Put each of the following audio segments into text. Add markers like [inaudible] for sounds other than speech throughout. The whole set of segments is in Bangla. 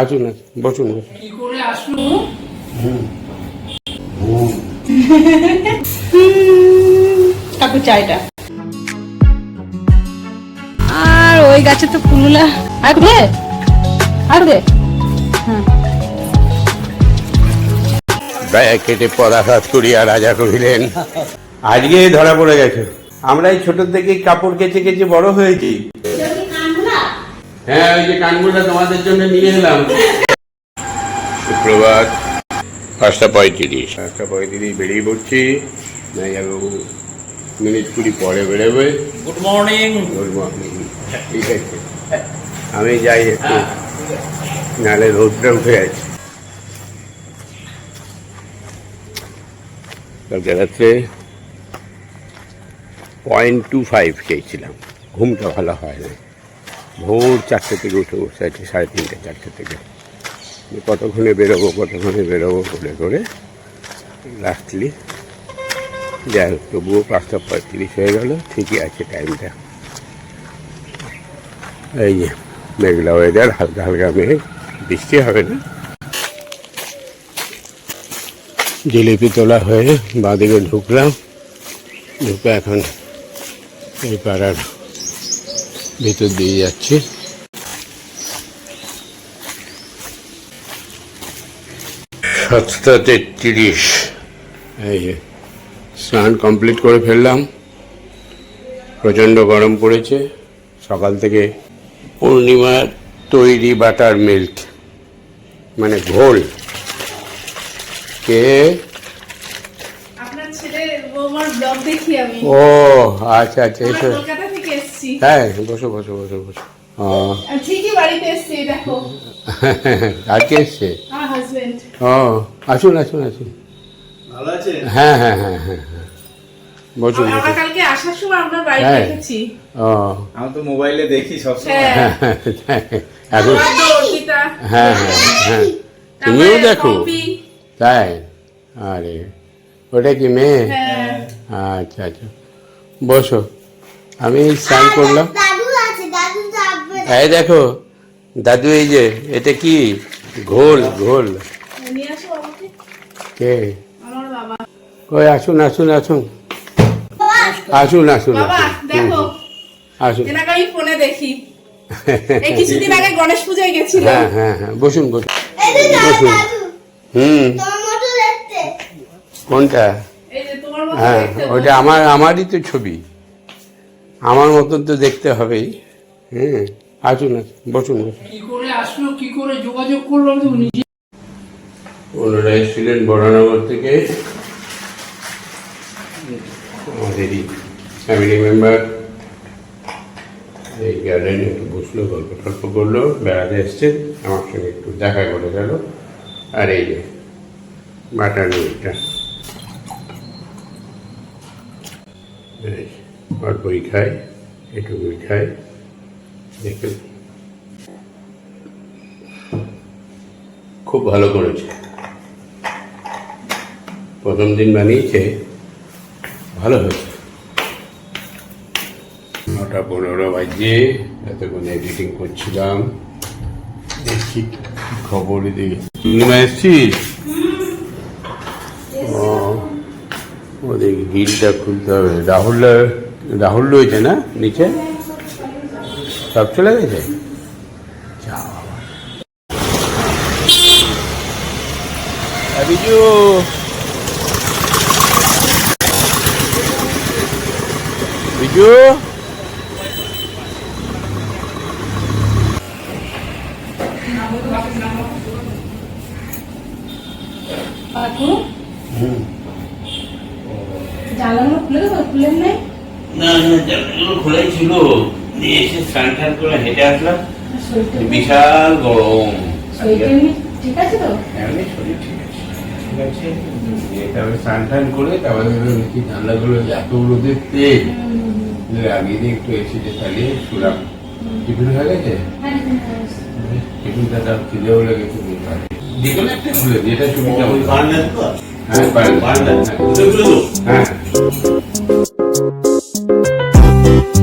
আসুন আসুন বসুন। বসুন কি করে আসলো? কাকু চাইটা আর ওই গাছে তো ফুলগুলা আর দে। আর দে। গায়ে কেটে পদাঘাত করিয়া রাজা কহিলেন আজকে ধরা পড়ে গেছে। আমরা এই ছোট থেকে কাপড় কেচে কেচে বড় হয়েছি। হ্যাঁ ওই যে কানগুলা তোমাদের জন্য নিয়ে এলাম। সুপ্রভাত। পাঁচটা পঁয়ত্রিশ। পাঁচটা পঁয়ত্রিশ বেরিয়ে পড়ছি। নাইয়াবাবু মিনিট কুড়ি পরে বেরোবে। গুড মর্নিং গুড মর্নিং ঠিক আছে। আমি যাই একটু। নালে রোদটা উঠে আছে কালকে রাত্রে পয়েন্ট টু ফাইভ খেয়েছিলাম। ঘুমটা ভালো হয় না ভোর চারটে থেকে উঠে বসে আছি সাড়ে তিনটে, চারটে থেকে। কতক্ষণে বেরোবো কতক্ষণে বেরোবো করে করে লাস্টলি যাই হোক, তবুও পাঁচটা পঁয়ত্রিশ হয়ে গেল, ঠিকই আছে টাইমটা এই যে, মেঘলা ওয়েদার হালকা হালকা মেঘ, বৃষ্টি হবে না। জিলিপি তোলা হয়ে বাঁদিকে ঢুকলাম, ঢুকে এখন এই পাড়ার ভিতর দিয়ে যাচ্ছি সাতটা তেত্রিশ। এই যে স্নান কমপ্লিট করে ফেললাম। প্রচণ্ড গরম পড়েছে। সকাল থেকে পূর্ণিমার তৈরি বাটার মিল্ক মানে ঘোল। কে? আপনার ছেলে বৌমার ব্লগ দেখি আমি। ও আচ্ছা আচ্ছা এসেছি হ্যাঁ বসো বসো বসো বসো। ঠিকই বাড়িতে এসেছি দেখো। [laughs] আজকে এসছে? আমার হাজবেন্ড ও আসুন আসুন আসুন। ভালো হ্যাঁ হ্যাঁ হ্যাঁ হ্যাঁ হ্যাঁ। বসুন আমরা বসুন। কালকে আসার সময় আপনার বাড়ি হ্যাঁ। দেখেছি ও। আমি তো মোবাইলে দেখি সবসময়। হ্যাঁ। [laughs] এখন হ্যাঁ হ্যাঁ হ্যাঁ। তুমিও দেখো। তাই? আরে ওটা কি মেয়ে? আচ্ছা আচ্ছা। বসো। আমি স্নান করলাম। দাদু আছে দাদু যাবে এই দেখো দাদু এই যে এটা কি? ঘোল ঘোল। কে? কই আসুন আসুন আসুন। আসুন আসুন। আসুন। আসুন আমি ফোনে দেখি। এই কিছুদিন আগে গণেশ পূজায় গেছিল হ্যাঁ হ্যাঁ হ্যাঁ বসুন বসুন। এই যে দাদু বসুন। হুম। কোনটা? হ্যাঁ দেখতে। ওটা আমার আমারই তো ছবি। আমার মতন তো দেখতে হবেই। হুম আসুন আসুন বসুন ওনারা এসেছিলেন বরানগর থেকে। আমাদেরই ফ্যামিলি মেম্বার এই গার্ডেনে একটু বসল গল্প টল্প করল বেড়াতে এসছে আমার সঙ্গে একটু দেখা করে গেল। আর এই যে বাটার এই, অল্পই খাই এটুকুই খাই দেখে খুব ভালো করেছে। প্রথম দিন বানিয়েছে ভালো হয়েছে। নটা পনেরো বাজে এতক্ষণ এডিটিং করছিলাম। দেখছি খবর এদিকে। পূর্ণিমা এসছিস? ওদের গিলটা খুলতে হবে। রাহুল রাহুল রয়েছে না নিচে? সব চলে গেছে? বিজু বিজু জানলাগুলো খুলে দেবো খুলেন নাই? না জানলাগুলো খোলাই ছিল। নিয়ে এসে স্নান টান করে হেঁটে আসলাম। বিশাল গরম। ঠিক আছে তো? এমনি শরীর ঠিক আছে। ঠিক আছে। দিয়ে তারপরে স্নান টান করে তারপরে হলো জানলাগুলো এত রোদের তেল। লাগিয়ে দিয়ে একটু এসিতে চালিয়ে শুলাম। টিফিন হয়ে গেছে? হ্যাঁ। টিফিনটা তার খিদেও লেগেছে একটা খুলে সুবিধা হ্যাঁ হ্যাঁ।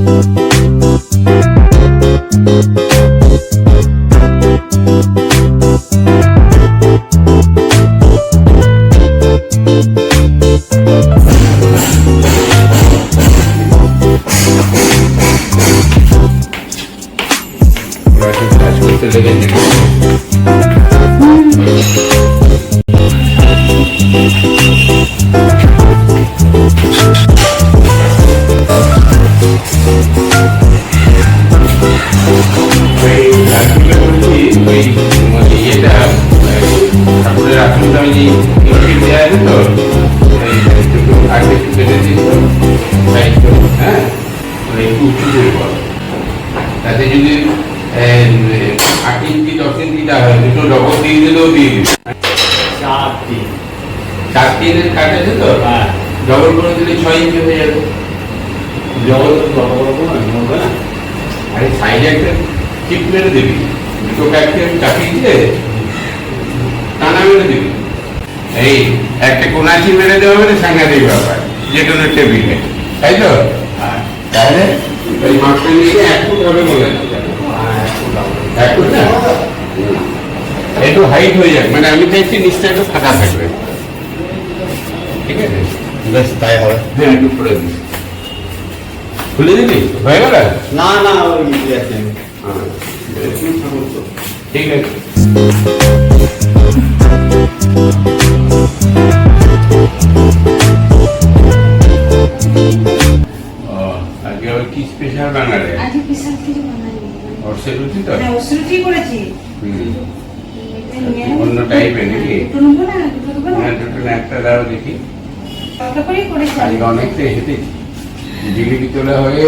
ওই রাখলে ঠাকুরের আসনটা ওই দেওয়া আছে তো আগে একটু কেটে দিস তো সাইড করে, হ্যাঁ মানে একটু উঁচু করে বল তাতে যদি আট ইঞ্চি দশ ইঞ্চিটা হয় দুটো ডবল দিয়ে দিলেও দিয়ে দিবি চার দিন। চার তিনের তো হ্যাঁ। ডবল করে দিলে ছয় ইঞ্চি হয়ে যাবে। জগৎ বড় বড় কোনো হবে না আরে সাইডে একটা চিপ মেরে দিবি। দুটো কাটকে চাপিয়ে দিয়ে টানা মেরে দিবি। এই একটা কোনাচি মেরে দেওয়া মানে সাংঘাতিক ব্যাপার যে কোনো টেবিলে তাই তো? তাহলে? ওই মাপটা নিয়ে এক ফুট হবে বলে। এক ফুট না? একটু হাইট হয়ে যাক। মানে আমি চাইছি নিচটা একটু ফাঁকা থাকবে। ঠিক আছে? বেশ তাই হবে। হ্যাঁ একটু খুলে দিবি খুলে দিবি? হয়ে গেল? না না ওই ইয়ে আছে। ঠিক আছে। ও, আজকে আবার কি স্পেশাল বাঙালি? আজকে বিশাল কিছু রুটি তো? হ্যাঁ করেছি। নিয়ে অন্য টাইপের নাকি? না? দুটো হ্যাঁ একটা দাও দেখি। করেছি। আজকে অনেকটাই হেঁটেছি জিলিপি তোলা হয়ে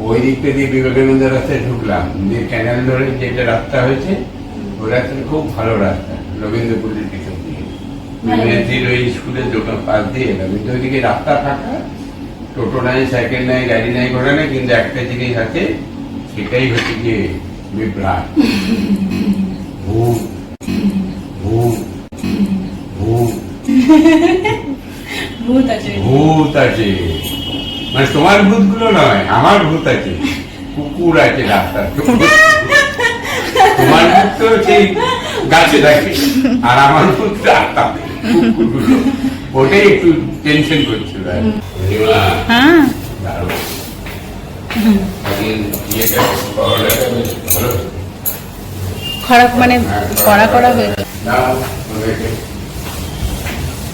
ওই দিকটা দিয়ে বিবেকানন্দ রাস্তায় ঢুকলাম। দিয়ে ক্যানেল ধরে যেটা রাস্তা হয়েছে ওই রাস্তাটা খুব ভালো রাস্তা রবীন্দ্রপুরের দিয়ে। ওই স্কুলের দোকান পাশ দিয়ে এলাম। কিন্তু ওইদিকে রাস্তা ফাঁকা টোটো নাই সাইকেল নাই গাড়ি নাই ঘোড়া নাই কিন্তু একটা জিনিস আছে সেটাই হচ্ছে গিয়ে বিভ্রাট। ভূত ভূত ভূত। [laughs] ভূত আছে। ভূত আছে। মানে তোমার ভূতগুলো নয় আমার ভূত আছে কুকুর আছে ডাক্তার তোমার ভূত তো সেই গাছে থাকে আর আমার ভূত ডাক্তার কুকুরগুলো। ওটাই একটু টেনশন করছিল কি। হ্যাঁ। মানে কড়া কড়া হয়েছে।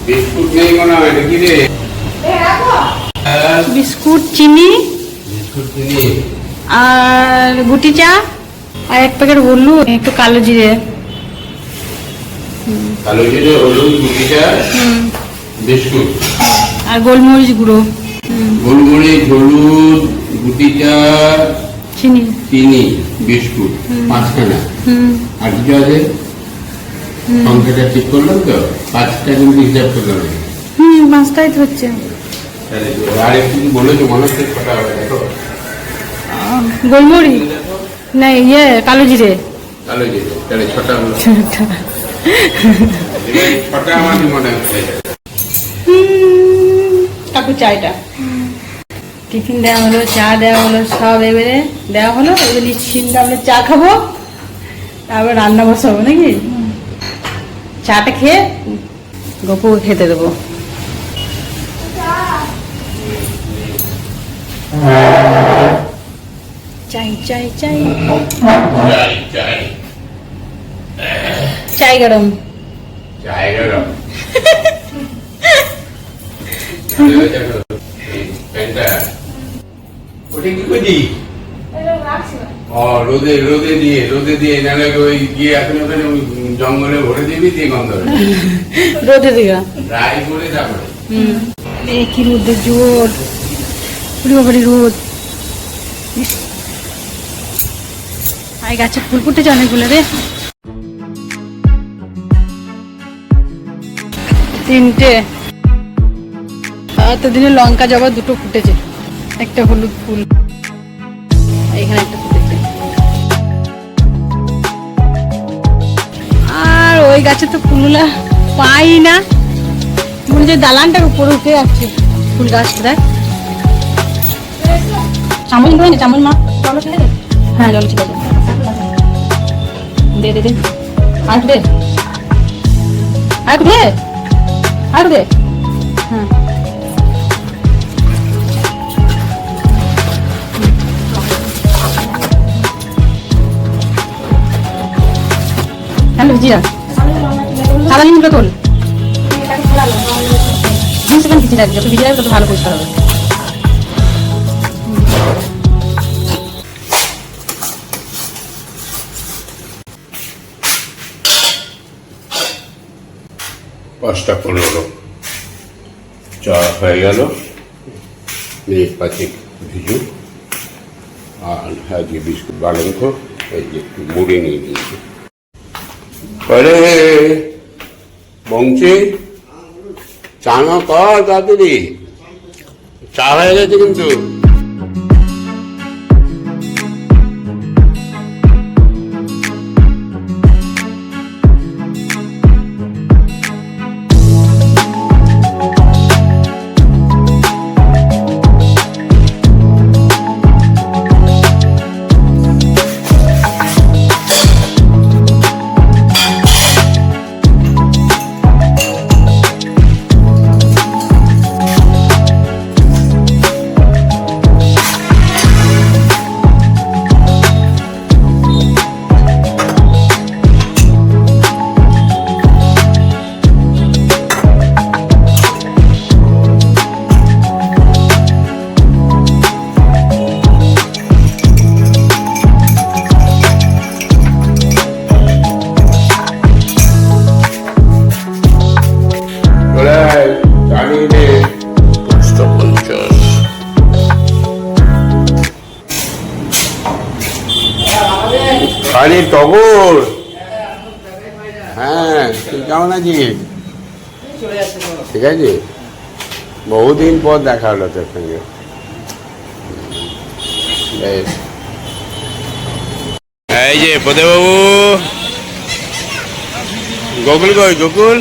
বিস্কুট নেই মনে হয় নাকি রে। হ্যাঁ, বিস্কুট চিনি। আর গুটি চা। আর এক প্যাকেট হলুদ একটু কালো জিরে। কালো জিরে হলুদ গুটিটা বিস্কুট। আর গোলমরিচ গুঁড়ো। গোলমরিচ হলুদ গুটিটা চিনি। চিনি বিস্কুট পাঁচখানা। আর কিছু আছে? সংখ্যাটা ঠিক করলাম তো? পাঁচটা কিন্তু হিসাব করলাম। হুম পাঁচটাই তো হচ্ছে। আর একটু বলেছ মনে হচ্ছে গোলমরিচ না ইয়ে কালো জিরে কালো জিরে তাহলে ছটা ছটা। আমার মনে হচ্ছে। কাকু চায়টা টিফিন দেওয়া হলো চা দেওয়া হলো সব এবারে দেওয়া হলো। এবার নিশ্চিন্তে আমরা চা খাব। তারপর রান্না বসাবো নাকি? চাটা খেয়ে গপুকে খেতে দেবো। চাই চাই চাই চাই চাই চাই গরম চাই গরম ওটা কি করছি ও রোদে রোদে দিয়ে রোদে দিয়ে নাহলে ওই গিয়ে এখন ওখানে জঙ্গলে ভরে দিবি দিয়ে গন্ধ রোদে দিগা। ড্রাই করে তারপরে। কি রোদের জোর। বাবারি রোদ। আর গাছে ফুল ফুটেছে অনেকগুলো রে। তিনটে। এতদিনে লঙ্কা জবা দুটো ফুটেছে। একটা হলুদ ফুল। এখানে একটা ফুটেছে। আর ওই গাছে তো ফুলগুলা পাই না। মনে হচ্ছে দালানটার উপরে উঠে যাচ্ছে ফুল গাছটা দেখ। চামচ করে চামচ মা। জল ছেড়ে হ্যাঁ জল ছেড়ে দে দে দে দে। আর দে। আর দে। আর দে। হ্যাঁ। হ্যালো জিয়া সাদা নিমগুলো তোল। জিনিস এখানে যত ভিজে রাখবে তত ভালো পরিষ্কার হবে। পাঁচটা পনেরো। চা হয়ে গেল। মিনিট পাঁচেক ভিজু আর আজকে বিস্কুট বানান তো এই যে একটু মুড়ে নিয়ে নিয়েছি। পরে বংশী চা না কর তাড়াতাড়ি। চা হয়ে গেছে কিন্তু। আরে টগর হ্যাঁ তুই কেমন আছিস? ঠিক আছে। বহুদিন পর দেখা হলো তোর সঙ্গে। এই যে পদেবাবু গোকুল কই গোকুল?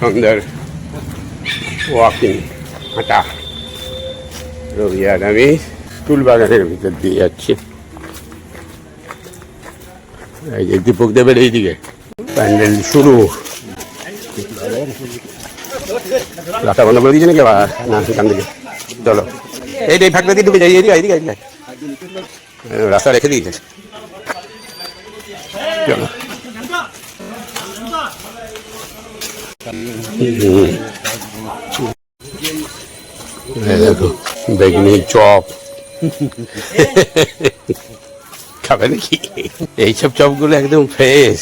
সুন্দর ওয়াকিং হাঁটা। রবি আর আমি ফুল বাগানের ভিতর দিয়ে যাচ্ছি। এই যে দীপক দেবের এইদিকে। প্যান্ডেল শুরু। রাস্তা বন্ধ করে দিয়েছে নাকি? আবার না সেখান থেকে। চলো। এই এই ফাঁকটা দিয়ে ঢুকে যাই এইদিকে এইদিকে এইদিকে রাস্তা রেখে দিয়েছে। চলো। দেখো। বেগুনি চপ। খাবে নাকি? এইসব চপগুলো একদম ফ্রেশ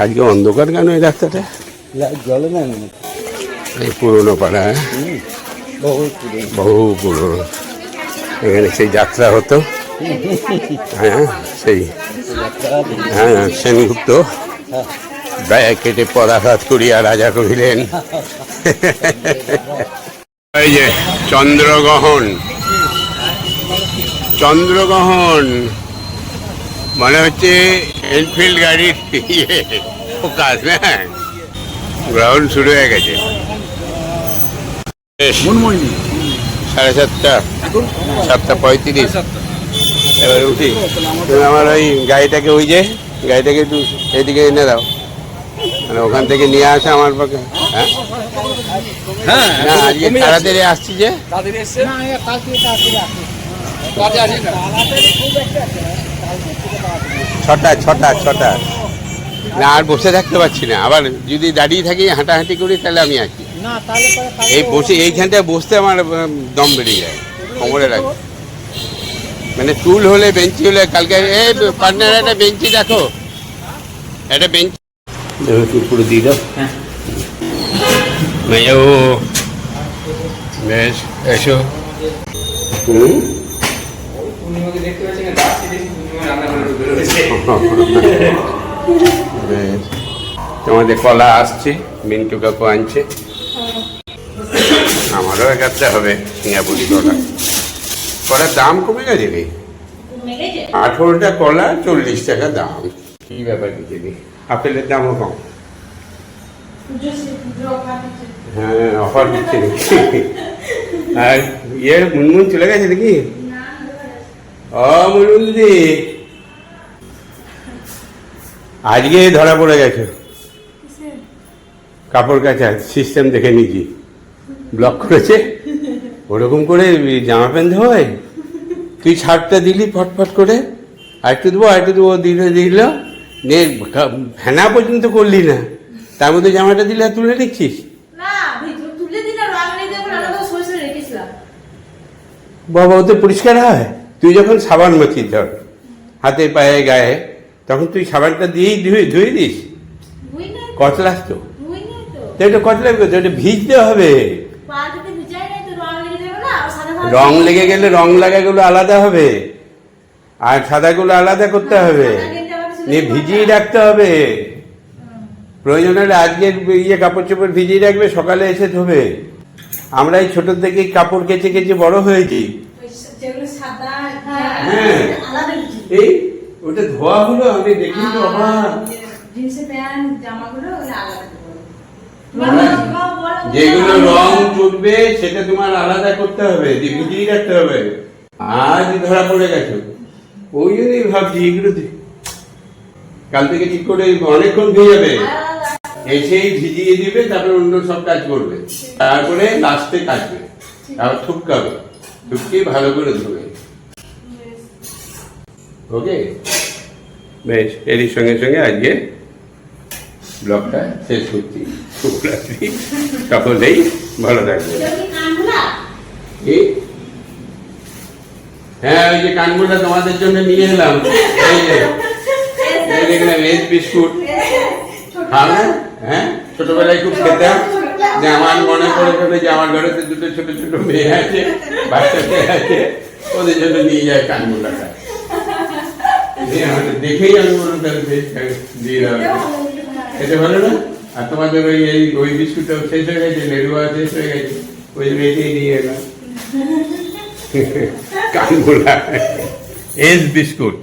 আজকে অন্ধকার কেন এই রাস্তাটা? জলে না এই পুরোনো পাড়া হ্যাঁ? বহু পুরোনো। এখানে সেই যাত্রা হতো। হ্যাঁ সেই হ্যাঁ সেনগুপ্ত। ব্যয় কেটে পদাঘাত করিয়া রাজা কহিলেন [laughs] এই যে চন্দ্রগ্রহণ। চন্দ্রগ্রহণ মানে হচ্ছে এনফিল্ড গাড়ির ইয়ে ফোকাস হ্যাঁ গ্রহণ শুরু হয়ে গেছে। সাড়ে সাতটা সাতটা পঁয়ত্রিশ। এবার উঠি। তুমি আমার ওই গাড়িটাকে ওই যে গাড়িটাকে একটু এদিকে এনে দাও। মানে ওখান থেকে নিয়ে আসা আমার পক্ষে হ্যাঁ? না আজকে তাড়াতাড়ি আসছি যে। ছটা ছটা ছটা। না আর বসে থাকতে পারছি না। আবার যদি দাঁড়িয়ে থাকি হাঁটাহাঁটি করি তাহলে আমি আছি এই বসে এইখানটায় বসতে আমার দম বেরিয়ে যায়। কোমরে লাগে মানে টুল হলে বেঞ্চি হলে কালকে এই পার্টনার একটা বেঞ্চি দেখো। একটা বেঞ্চি পুরো দিয়ে দাও? মেয়েও বেশ এসো হুম বেশ। তোমাদের কলা আসছে মিন্টু কাকু আনছে আমারও একাত্তা হবে সিঙ্গাপুরি কলা কলার দাম কমে গেছে রে আঠেরোটা কলা চল্লিশ টাকা দাম কি ব্যাপার কিছু আপেলের দামও কম হ্যাঁ অফার দিচ্ছে আর ইয়ে চলে গেছে নাকি? ও আজকে ধরা পড়ে গেছে। কাপড় কাচা সিস্টেম দেখে নিয়েছি। ব্লক করেছে। ওরকম করে জামা প্যান্ট হয়। তুই ছাড়টা দিলি ফটফট করে। আর একটু দেবো, আর একটু দেবো, দিলে, দিল। ফেনা পর্যন্ত করলি না। তার মধ্যে জামাটা দিলে তুলে নিচ্ছিস না ভিতর তুলে দিলে রং নিয়ে দেবো রান্না করে সরিষা রেখেছিলাম। বাবা ওতে পরিষ্কার হয়? তুই যখন সাবান মাখিস ধর হাতে পায়ে গায়ে তখন তুই সাবানটা দিয়েই ধুয়ে ধুয়ে দিস? কতলাস তো। এটা তো এটা ভিজতে হবে। রং লেগে রং গেলে রং লাগাগুলো আলাদা হবে। আর সাদাগুলো আলাদা করতে হবে। নিয়ে ভিজিয়ে রাখতে হবে। প্রয়োজন হলে আজকের ইয়ে কাপড় চোপড় ভিজিয়ে রাখবে সকালে এসে ধোবে। আমরা এই ছোট থেকে কাপড় কেচে কেচে বড় হয়েছি। হ্যাঁ। এই ওটা ধোয়া হলো আমি দেখি তো জামাগুলো ওগুলো আলাদা দেবো যেগুলো রং চুটবে সেটা তোমার আলাদা করতে হবে ভিজিয়ে রাখতে হবে। আজ ধরা পড়ে গেছো। ওই জন্যই ভাবছি এগুলো কাল থেকে ঠিক করে অনেকক্ষণ হয়ে যাবে। এসেই ভিজিয়ে দিবে তারপরে অন্য সব কাজ করবে। তারপরে লাস্টে কাটবে। তারপর থুপকাবে। থুপকে ভালো করে ধোবে। ওকে? বেশ এরই সঙ্গে সঙ্গে আজকে ব্লগটা শেষ করছি। শুভরাত্রি সকলেই ভালো থাকবে। কি হ্যাঁ ওই যে কানগুলা তোমাদের জন্য নিয়ে এলাম। এই যে দেখলাম এজ বিস্কুট। খাও না হ্যাঁ? ছোটবেলায় খুব খেতাম। যে আমার মনে গেলো যে আমার ঘরে তো দুটো ছোট ছোট মেয়ে আছে বাচ্চা মেয়ে আছে, ওদের জন্য নিয়ে যায় কানগুলাটা দেখেই আমি মনে বেশ দিয়ে দেওয়া এটা ভালো না? আর তোমাদের ওই, এই ওই বিস্কুটটাও শেষ হয়ে গেছে লেডুয়া শেষ হয়ে গেছে, ওই জন্য এটাই নিয়ে এলাম। কানগুলা এস বিস্কুট।